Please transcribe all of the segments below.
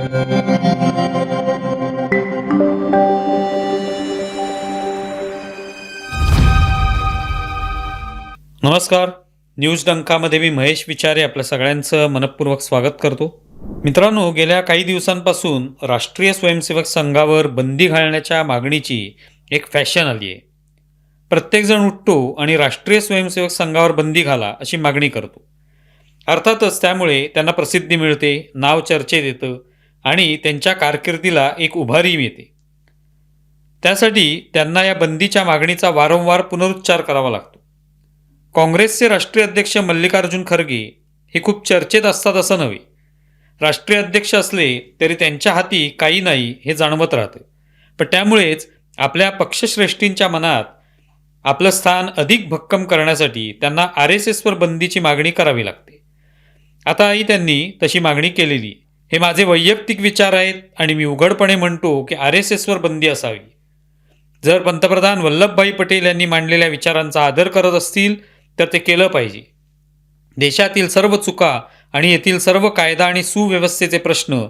नमस्कार. न्यूज डंकामध्ये मी महेश विचारे आपल्या सगळ्यांचं मनपूर्वक स्वागत करतो. मित्रांनो गेल्या काही दिवसांपासून राष्ट्रीय स्वयंसेवक संघावर बंदी घालण्याच्या मागणीची एक फॅशन आली आहे. प्रत्येकजण उठतो आणि राष्ट्रीय स्वयंसेवक संघावर बंदी घाला अशी मागणी करतो. अर्थातच त्यामुळे त्यांना प्रसिद्धी मिळते नाव चर्चेत येतं आणि त्यांच्या कारकिर्दीला एक उभारी मिळते. त्यासाठी त्यांना या बंदीच्या मागणीचा वारंवार पुनरुच्चार करावा लागतो. काँग्रेसचे राष्ट्रीय अध्यक्ष मल्लिकार्जुन खरगे हे खूप चर्चेत असतात असं नव्हे. राष्ट्रीय अध्यक्ष असले तरी त्यांच्या हाती काही नाही हे जाणवत राहतं. पण त्यामुळेच आपल्या पक्षश्रेष्ठींच्या मनात आपलं स्थान अधिक भक्कम करण्यासाठी त्यांना आर एस एसवर बंदीची मागणी करावी लागते. आताही त्यांनी तशी मागणी केलेली हे माझे वैयक्तिक विचार आहेत आणि मी उघडपणे म्हणतो की आर एस एसवर बंदी असावी. जर पंतप्रधान वल्लभभाई पटेल यांनी मांडलेल्या विचारांचा आदर करत असतील तर ते केलं पाहिजे. देशातील सर्व चुका आणि येथील सर्व कायदा आणि सुव्यवस्थेचे प्रश्न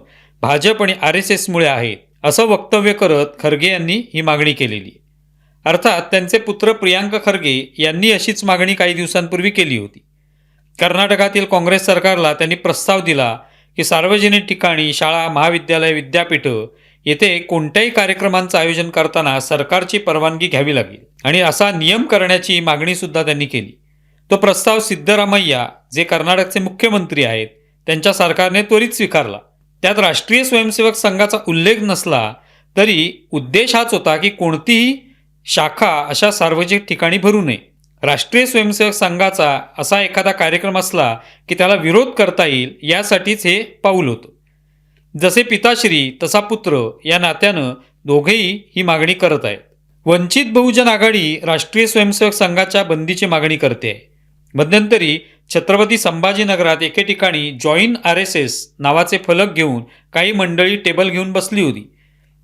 भाजप आणि आर एस एसमुळे आहेत असं वक्तव्य करत खरगे यांनी ही मागणी केलेली. अर्थात त्यांचे पुत्र प्रियांक खरगे यांनी अशीच मागणी काही दिवसांपूर्वी केली होती. कर्नाटकातील काँग्रेस सरकारला त्यांनी प्रस्ताव दिला की सार्वजनिक ठिकाणी शाळा महाविद्यालय विद्यापीठं येथे कोणत्याही कार्यक्रमांचं आयोजन करताना सरकारची परवानगी घ्यावी लागेल. आणि असा नियम करण्याची मागणीसुद्धा त्यांनी केली. तो प्रस्ताव सिद्धरामय्या जे कर्नाटकचे मुख्यमंत्री आहेत त्यांच्या सरकारने त्वरित स्वीकारला. त्यात राष्ट्रीय स्वयंसेवक संघाचा उल्लेख नसला तरी उद्देश हाच होता की कोणतीही शाखा अशा सार्वजनिक ठिकाणी भरू नये. राष्ट्रीय स्वयंसेवक संघाचा असा एखादा कार्यक्रम असला की त्याला विरोध करता येईल यासाठीच हे पाऊल होतं. जसे पिताश्री तसा पुत्र या नात्यानं दोघेही ही मागणी करत आहेत. वंचित बहुजन आघाडी राष्ट्रीय स्वयंसेवक संघाच्या बंदीची मागणी करते. आहे मध्यंतरी छत्रपती संभाजीनगरात एके ठिकाणी जॉईन आर एस एस नावाचे फलक घेऊन काही मंडळी टेबल घेऊन बसली होती.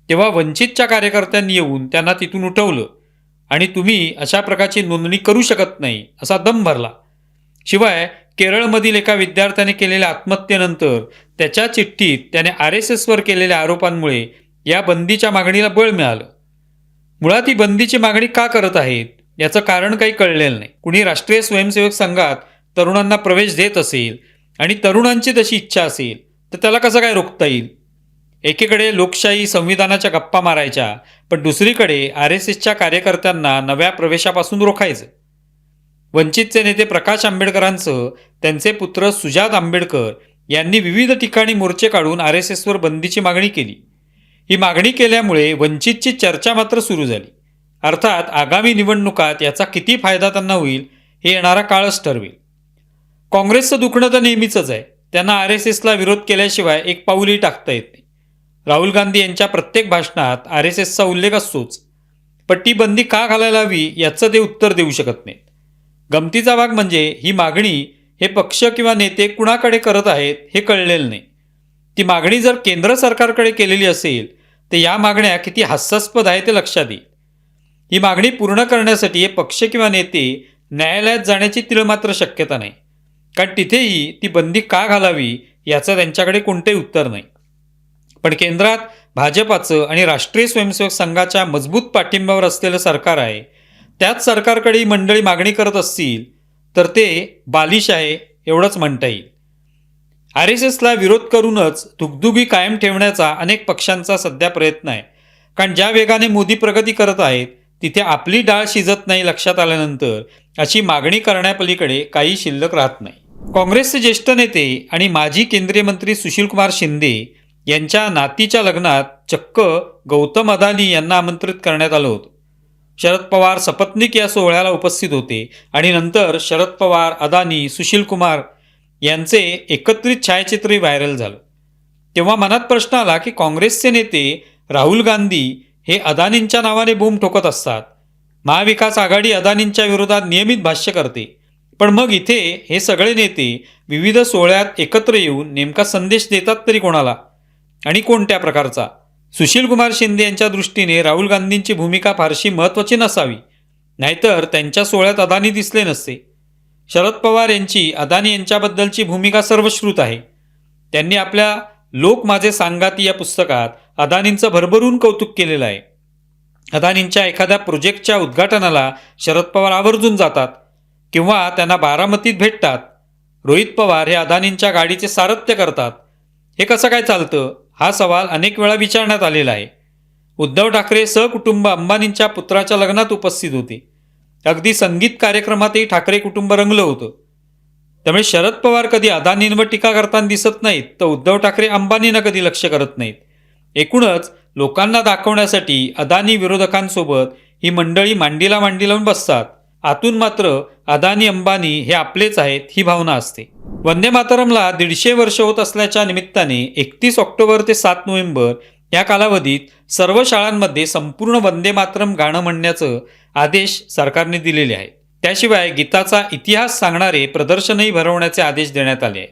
तेव्हा वंचितच्या कार्यकर्त्यांनी येऊन त्यांना तिथून उठवलं. आणि तुम्ही अशा प्रकारची नोंदणी करू शकत नाही असा दम भरला. शिवाय केरळमधील एका विद्यार्थ्याने केलेल्या आत्महत्येनंतर त्याच्या चिठ्ठीत त्याने आर एस एसवर केलेल्या आरोपांमुळे या बंदीच्या मागणीला बळ मिळालं. मुळात ही बंदीची मागणी का करत आहेत याचं कारण काही कळलेलं नाही. कुणी राष्ट्रीय स्वयंसेवक संघात तरुणांना प्रवेश देत असेल आणि तरुणांची तशी इच्छा असेल तर त्याला कसं काय रोखता येईल? एकीकडे लोकशाही संविधानाच्या गप्पा मारायच्या पण दुसरीकडे आर एस एसच्या कार्यकर्त्यांना नव्या प्रवेशापासून रोखायचं. वंचितचे नेते प्रकाश आंबेडकरांसह त्यांचे पुत्र सुजात आंबेडकर यांनी विविध ठिकाणी मोर्चे काढून आर एस एसवर बंदीची मागणी केली. ही मागणी केल्यामुळे वंचितची चर्चा मात्र सुरू झाली. अर्थात आगामी निवडणुकात याचा किती फायदा त्यांना होईल हे येणारा काळच ठरवेल. काँग्रेसचं दुखणं तर नेहमीचंच आहे. त्यांना आर एस एसला विरोध केल्याशिवाय एक पाऊलही टाकता येत नाही. राहुल गांधी यांच्या प्रत्येक भाषणात आर एस एसचा उल्लेख असतोच. पण ती बंदी का घालायला हवी याचं ते उत्तर देऊ शकत नाहीत. गमतीचा भाग म्हणजे ही मागणी हे पक्ष किंवा नेते कुणाकडे करत आहेत हे कळलेलं नाही. ती मागणी जर केंद्र सरकारकडे केलेली असेल तर या मागण्या किती हास्यास्पद आहे ते लक्षात येईल. ही मागणी पूर्ण करण्यासाठी हे पक्ष किंवा नेते न्यायालयात जाण्याची तिळमात्र शक्यता नाही. कारण तिथेही ती बंदी का घालावी याचं त्यांच्याकडे कोणतेही उत्तर नाही. पण केंद्रात भाजपाचं आणि राष्ट्रीय स्वयंसेवक संघाच्या मजबूत पाठिंब्यावर असलेलं सरकार आहे. त्याच सरकारकडे ही मंडळी मागणी करत असतील तर ते बालिश आहे एवढंच म्हणता येईल. आर एस एसला विरोध करूनच दुगदुगी कायम ठेवण्याचा अनेक पक्षांचा सध्या प्रयत्न आहे. कारण ज्या वेगाने मोदी प्रगती करत आहेत तिथे आपली डाळ शिजत नाही लक्षात आल्यानंतर अशी मागणी करण्यापलीकडे काही शिल्लक राहत नाही. काँग्रेसचे ज्येष्ठ नेते आणि माजी केंद्रीय मंत्री सुशीलकुमार शिंदे यांच्या नातीच्या लग्नात चक्क गौतम अदानी यांना आमंत्रित करण्यात आलं होतं. शरद पवार सपत्निक या सोहळ्याला उपस्थित होते आणि नंतर शरद पवार अदानी सुशील कुमार यांचे एकत्रित छायाचित्रही व्हायरल झालं. तेव्हा मनात प्रश्न आला की काँग्रेसचे नेते राहुल गांधी हे अदानींच्या नावाने बूम ठोकत असतात. महाविकास आघाडी अदानींच्या विरोधात नियमित भाष्य करते. पण मग इथे हे सगळे नेते विविध सोहळ्यात एकत्र येऊन नेमका संदेश देतात तरी कोणाला? आणि कोणत्या प्रकारचा? सुशील कुमार शिंदे यांच्या दृष्टीने राहुल गांधींची भूमिका फारशी महत्त्वाची नसावी नाहीतर त्यांच्या सोहळ्यात अदानी दिसले नसते. शरद पवार यांची अदानी यांच्याबद्दलची भूमिका सर्वश्रुत आहे. त्यांनी आपल्या लोक माझे सांगाती या पुस्तकात अदानींचं भरभरून कौतुक केलेलं आहे. अदानींच्या एखाद्या प्रोजेक्टच्या उद्घाटनाला शरद पवार आवर्जून जातात किंवा त्यांना बारामतीत भेटतात. रोहित पवार हे अदानींच्या गाडीचे सारथ्य करतात. हे कसं काय चालतं? हा सवाल अनेक वेळा विचारण्यात आलेला आहे. उद्धव ठाकरे सहकुटुंब अंबानींच्या पुत्राच्या लग्नात उपस्थित होते. अगदी संगीत कार्यक्रमातही ठाकरे कुटुंब रंगलं होतं. त्यामुळे शरद पवार कधी अदानींवर टीका करताना दिसत नाहीत तर उद्धव ठाकरे अंबानींना कधी लक्ष करत नाहीत. एकूणच लोकांना दाखवण्यासाठी अदानी विरोधकांसोबत ही मंडळी मांडीला मांडी लावून बसतात. आतून मात्र अदानी अंबानी हे आपलेच आहेत ही भावना असते. वंदे मातरमला दीडशे वर्ष होत असल्याच्या निमित्ताने एकतीस ऑक्टोबर ते सात नोव्हेंबर या कालावधीत सर्व शाळांमध्ये संपूर्ण वंदे मातरम गाणं म्हणण्याचं आदेश सरकारने दिलेले आहेत. त्याशिवाय गीताचा इतिहास सांगणारे प्रदर्शनही भरवण्याचे आदेश देण्यात आले आहेत.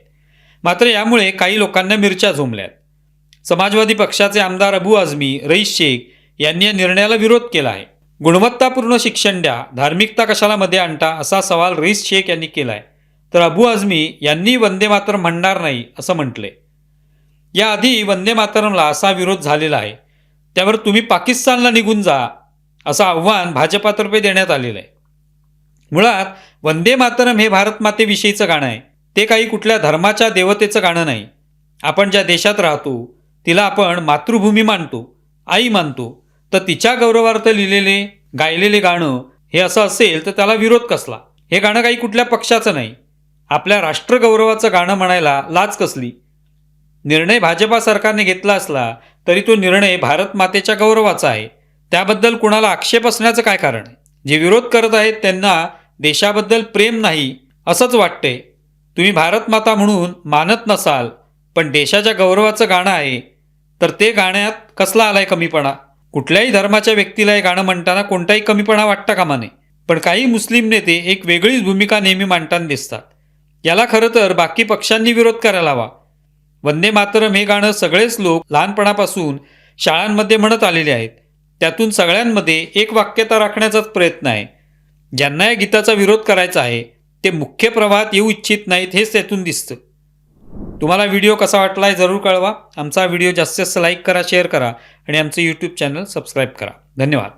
मात्र यामुळे काही लोकांना मिरच्या झोंबल्यात समाजवादी पक्षाचे आमदार अबू आझमी रईस शेख यांनी या निर्णयाला विरोध केला आहे. गुणवत्तापूर्ण शिक्षण द्या धार्मिकता कशाला मध्ये आणता असा सवाल रईस शेख यांनी केला आहे तर अबू आझमी यांनी वंदे मातरम म्हणणार नाही असं म्हटले. याआधी वंदे मातरमला असा विरोध झालेला आहे. त्यावर तुम्ही पाकिस्तानला निघून जा असं आव्हान भाजपातर्फे देण्यात आलेलं आहे. मुळात वंदे मातरम हे भारत मातेविषयीचं गाणं आहे. ते काही कुठल्या धर्माच्या देवतेचं गाणं नाही. आपण ज्या देशात राहतो तिला आपण मातृभूमी मानतो आई मानतो तर तिच्या गौरवार्थ लिहिलेले गायलेले गाणं हे असं असेल तर त्याला विरोध कसला? हे गाणं काही कुठल्या पक्षाचं नाही. आपल्या राष्ट्रगौरवाचं गाणं म्हणायला लाच कसली? निर्णय भाजपा सरकारने घेतला असला तरी तो निर्णय भारत मातेच्या गौरवाचा आहे. त्याबद्दल कुणाला आक्षेप असण्याचं काय कारण? आहे जे विरोध करत आहेत त्यांना देशाबद्दल प्रेम नाही असंच वाटतंय. तुम्ही भारत माता म्हणून मानत नसाल पण देशाच्या गौरवाचं गाणं आहे तर ते गाण्यात कसला आलाय कमीपणा? कुठल्याही धर्माच्या व्यक्तीला हे गाणं म्हणताना कोणताही कमीपणा वाटता कामा नये. पण काही मुस्लिम नेते एक वेगळीच भूमिका नेहमी मांडताना दिसतात. याला खरं तर बाकी पक्षांनी विरोध करायला हवा. वंदे मातरम हे गाणं सगळेच लोक लहानपणापासून शाळांमध्ये म्हणत आलेले आहेत. त्यातून सगळ्यांमध्ये एक वाक्यता राखण्याचाच प्रयत्न आहे. ज्यांना या गीताचा विरोध करायचा आहे ते मुख्य प्रवाहात येऊ इच्छित नाहीत हेच त्यातून दिसतं. तुम्हाला व्हिडिओ कसा वाटला आहे जरूर कळवा. आमचा व्हिडिओ जास्तीत जास्त लाईक करा शेअर करा आणि आमचं यूट्यूब चॅनल सबस्क्राईब करा. धन्यवाद.